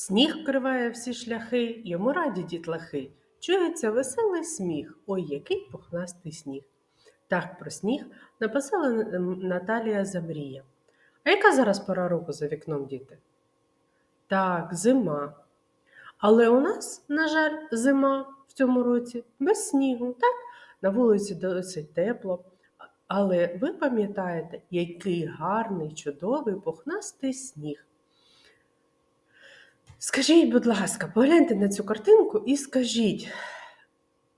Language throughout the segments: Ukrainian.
Сніг вкриває всі шляхи, йому раді дітлахи. Чується веселий сміх. Ой, який пухнастий сніг. Так про сніг написала Наталія Замрія. А яка зараз пора року за вікном, діти? Так, зима. Але у нас, на жаль, зима в цьому році без снігу, так? На вулиці досить тепло. Але ви пам'ятаєте, який гарний, чудовий, пухнастий сніг. Скажіть, будь ласка, погляньте на цю картинку і скажіть,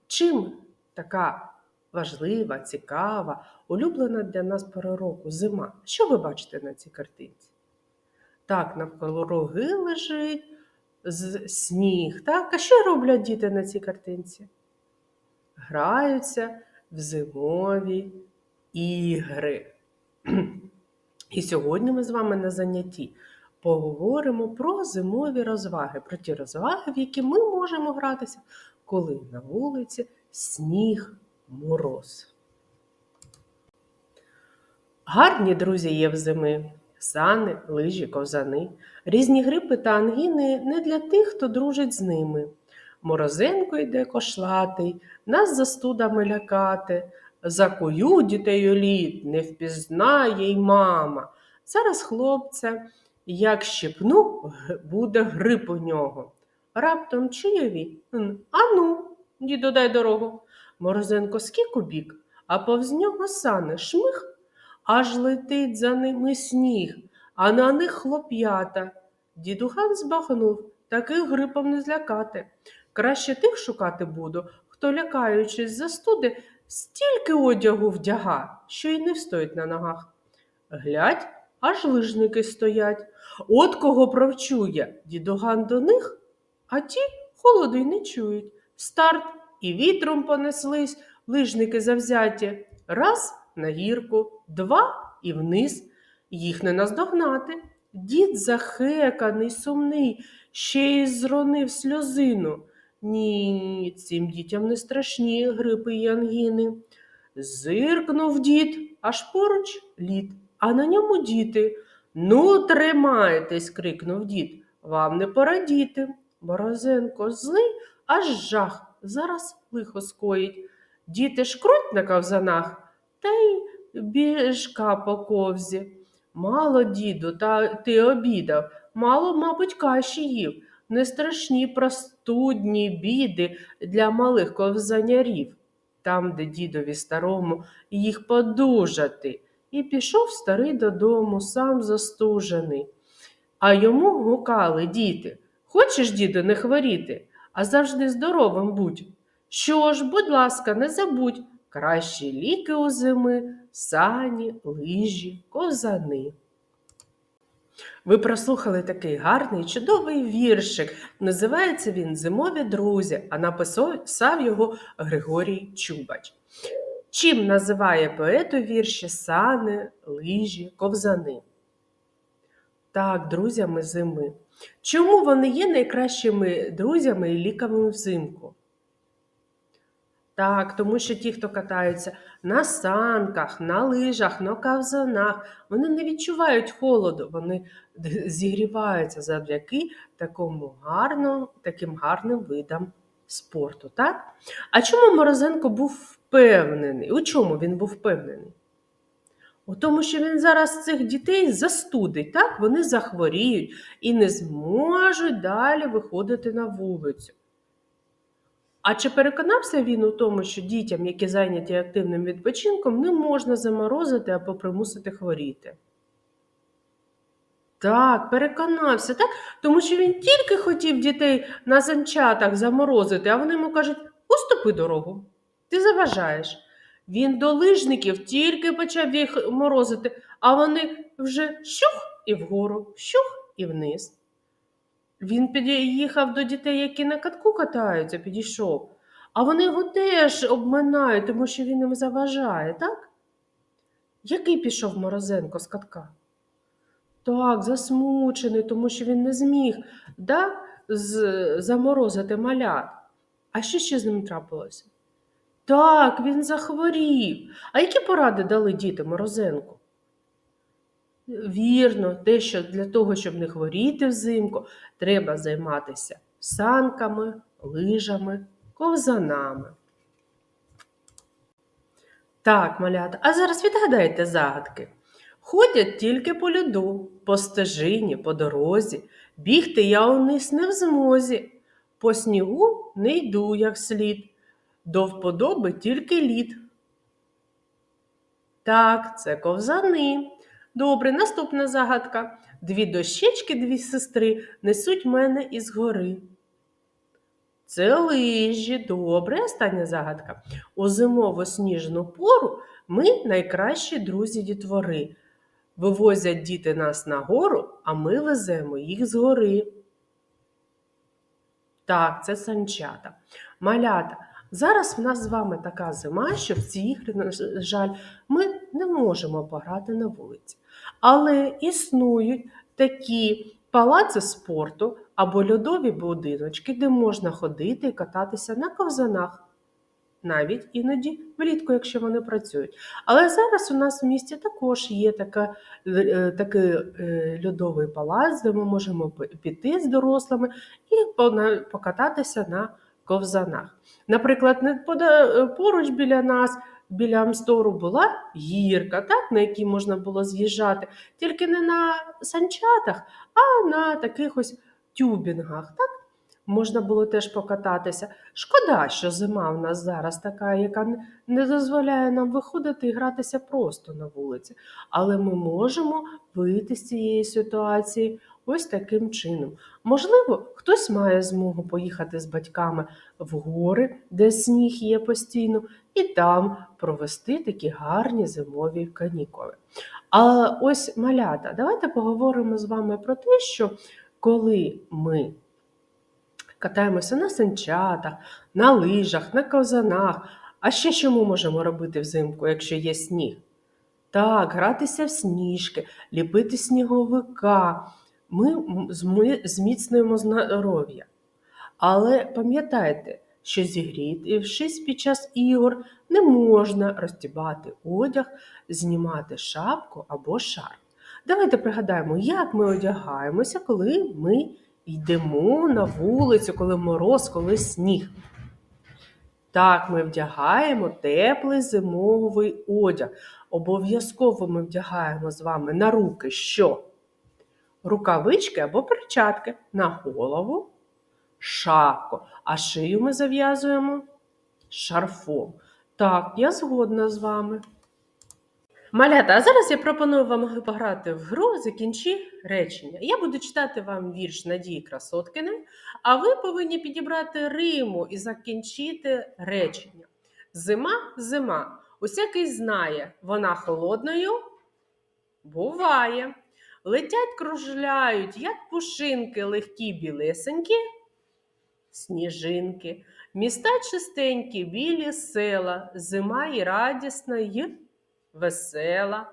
чим така важлива, цікава, улюблена для нас пора року зима? Що ви бачите на цій картинці? Так, навколо роги лежить сніг. Так, а що роблять діти на цій картинці? Граються в зимові ігри. І сьогодні ми з вами на занятті поговоримо про зимові розваги, про ті розваги, в які ми можемо гратися, коли на вулиці сніг, мороз. Гарні друзі є взими. Сани, лижі, ковзани, різні грипи та ангіни не для тих, хто дружить з ними. Морозенко йде кошлатий, нас застудами лякати. Закую дітей у лід, не впізнає й мама. Зараз хлопця, як щепну, буде грип у нього. Раптом чуєві? Ану, діду, дай дорогу. Морозенко скік у бік, а повз нього сани шмих, аж летить за ними сніг, а на них хлоп'ята. Дідуган збагнув, таких грипом не злякати. Краще тих шукати буду, хто, лякаючись застуди, стільки одягу вдяга, що й не встоїть на ногах. Глядь, аж лижники стоять. От кого провчує дідуган до них, а ті холоду й не чують. Старт і вітром понеслись лижники завзяті. Раз на гірку, два і вниз. Їх не наздогнати. Дід захеканий, сумний, ще й зронив сльозину. Ні, цим дітям не страшні грипи й ангіни. Зиркнув дід, аж поруч лід, а на ньому діти. Ну, тримайтесь, крикнув дід. Вам не порадіти. Борозенко злий, аж жах. Зараз лихо скоїть. Діти ж круть на ковзанах, та й біжка по ковзі. Мало, діду, та ти обідав, мало, мабуть, каші їв. Не страшні простудні біди для малих ковзанярів. Там, де дідові старому їх подужати. І пішов старий додому, сам застужений. А йому гукали діти. Хочеш, діду, не хворіти, а завжди здоровим будь. Що ж, будь ласка, не забудь, кращі ліки у зими, сані, лижі, ковзани. Ви прослухали такий гарний, чудовий віршик. Називається він Зимові друзі, а написав його Григорій Чубач. Чим називає поет у вірші сани, лижі, ковзани? Так, друзями зими. Чому вони є найкращими друзями і ліками взимку? Так, тому що ті, хто катаються на санках, на лижах, на ковзанах, вони не відчувають холоду, вони зігріваються завдяки такому гарному, таким гарним видам спорту. Так? А чому Морозенко був впевнений? У чому він був впевнений? У тому, що він зараз цих дітей застудить, так? вони захворіють і не зможуть далі виходити на вулицю. А чи переконався він у тому, що дітям, які зайняті активним відпочинком, не можна заморозити або примусити хворіти? Так, переконався, так? Тому що він тільки хотів дітей на санчатах заморозити, а вони йому кажуть: уступи дорогу, ти заважаєш. Він до лижників тільки почав їх морозити, а вони вже щух і вгору, щух і вниз. Він під'їхав до дітей, які на катку катаються, підійшов. А вони його теж обминають, тому що він їм заважає, так? Який пішов Морозенко з катка? Так, засмучений, тому що він не зміг да, заморозити малят. А що ще з ним трапилося? Так, він захворів. А які поради дали діти Морозенку? Вірно, те, що для того, щоб не хворіти взимку, треба займатися санками, лижами, ковзанами. Так, малята, а зараз відгадайте загадки. Ходять тільки по льоду, по стежині, по дорозі. Бігти я униз не в змозі. По снігу не йду як слід. До вподоби тільки лід. Так, це ковзани. Добре, наступна загадка. Дві дощечки, дві сестри несуть мене із гори. Це лижі. Добре, остання загадка. У зимову сніжну пору ми найкращі друзі дітвори. Вивозять діти нас на гору, а ми веземо їх з гори. Так, це санчата. Малята. Зараз в нас з вами така зима, що в ці ігри, на жаль, ми не можемо пограти на вулиці. Але існують такі палаци спорту або льодові будиночки, де можна ходити і кататися на ковзанах. Навіть іноді влітку, якщо вони працюють. Але зараз у нас в місті також є така, е, такий е, льодовий палац, де ми можемо піти з дорослими і покататися на ковзанах. Наприклад, е, поруч біля нас, біля Амстору, була гірка, так, на якій можна було з'їжджати, тільки не на санчатах, а на таких ось тюбінгах. Так? Можна було теж покататися. Шкода, що зима в нас зараз така, яка не дозволяє нам виходити і гратися просто на вулиці. Але ми можемо вийти з цієї ситуації ось таким чином. Можливо, хтось має змогу поїхати з батьками в гори, де сніг є постійно, і там провести такі гарні зимові канікули. А ось малята, давайте поговоримо з вами про те, що коли ми катаємося на санчатах, на лижах, на ковзанах. А ще що ми можемо робити взимку, якщо є сніг? Так, гратися в сніжки, ліпити сніговика. Ми зміцнюємо здоров'я. Але пам'ятайте, що зігрітившись під час ігор, не можна розтібати одяг, знімати шапку або шарф. Давайте пригадаємо, як ми одягаємося, коли ми йдемо на вулицю, коли мороз, коли сніг. Так, ми вдягаємо теплий зимовий одяг. Обов'язково ми вдягаємо з вами на руки що? Рукавички або перчатки на голову, шапку, а шию ми зав'язуємо шарфом. Так, я згодна з вами. Малята, а зараз я пропоную вам пограти в гру Закінчи речення. Я буду читати вам вірш Надії Красоткіної, а ви повинні підібрати риму і закінчити речення. Зима, зима. Усякий знає, вона холодною буває. Летять, кружляють, як пушинки, легкі білесенькі, сніжинки. Міста чистенькі, білі села, зима і радісна й весела.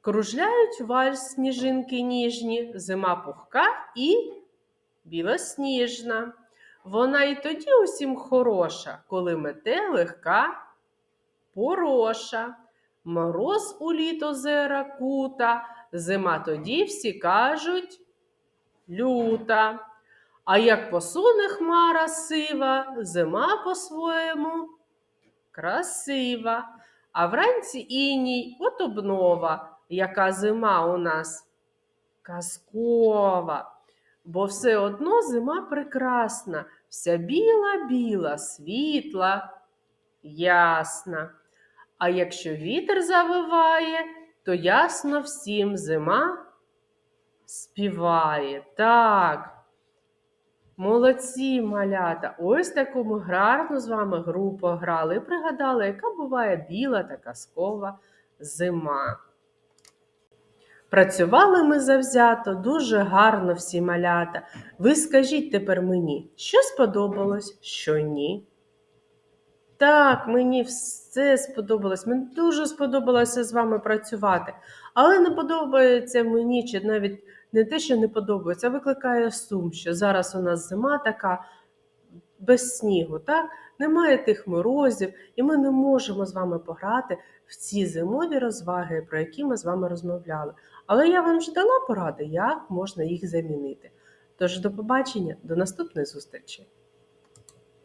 Кружляють вальс сніжинки ніжні, зима пухка і білосніжна. Вона і тоді усім хороша, коли мете легка пороша. Мороз у літо зера кута, зима тоді всі кажуть люта. А як посуне хмара сива, зима по-своєму красива. А вранці іній от обнова, яка зима у нас казкова. Бо все одно зима прекрасна, вся біла-біла, світла, ясна. А якщо вітер завиває, то ясно всім зима співає. Так. Молодці, малята! Ось таку ми гарну з вами гру пограли і пригадали, яка буває біла та казкова зима. Працювали ми завзято, дуже гарно всі малята. Ви скажіть тепер мені, що сподобалось, що ні? Так, мені все сподобалось. Мені дуже сподобалося з вами працювати. Але не подобається мені, чи навіть не те, що не подобається, а викликає сум, що зараз у нас зима така без снігу. Так? немає тих морозів, і ми не можемо з вами пограти в ці зимові розваги, про які ми з вами розмовляли. Але я вам ж дала поради, як можна їх замінити. Тож до побачення, до наступної зустрічі!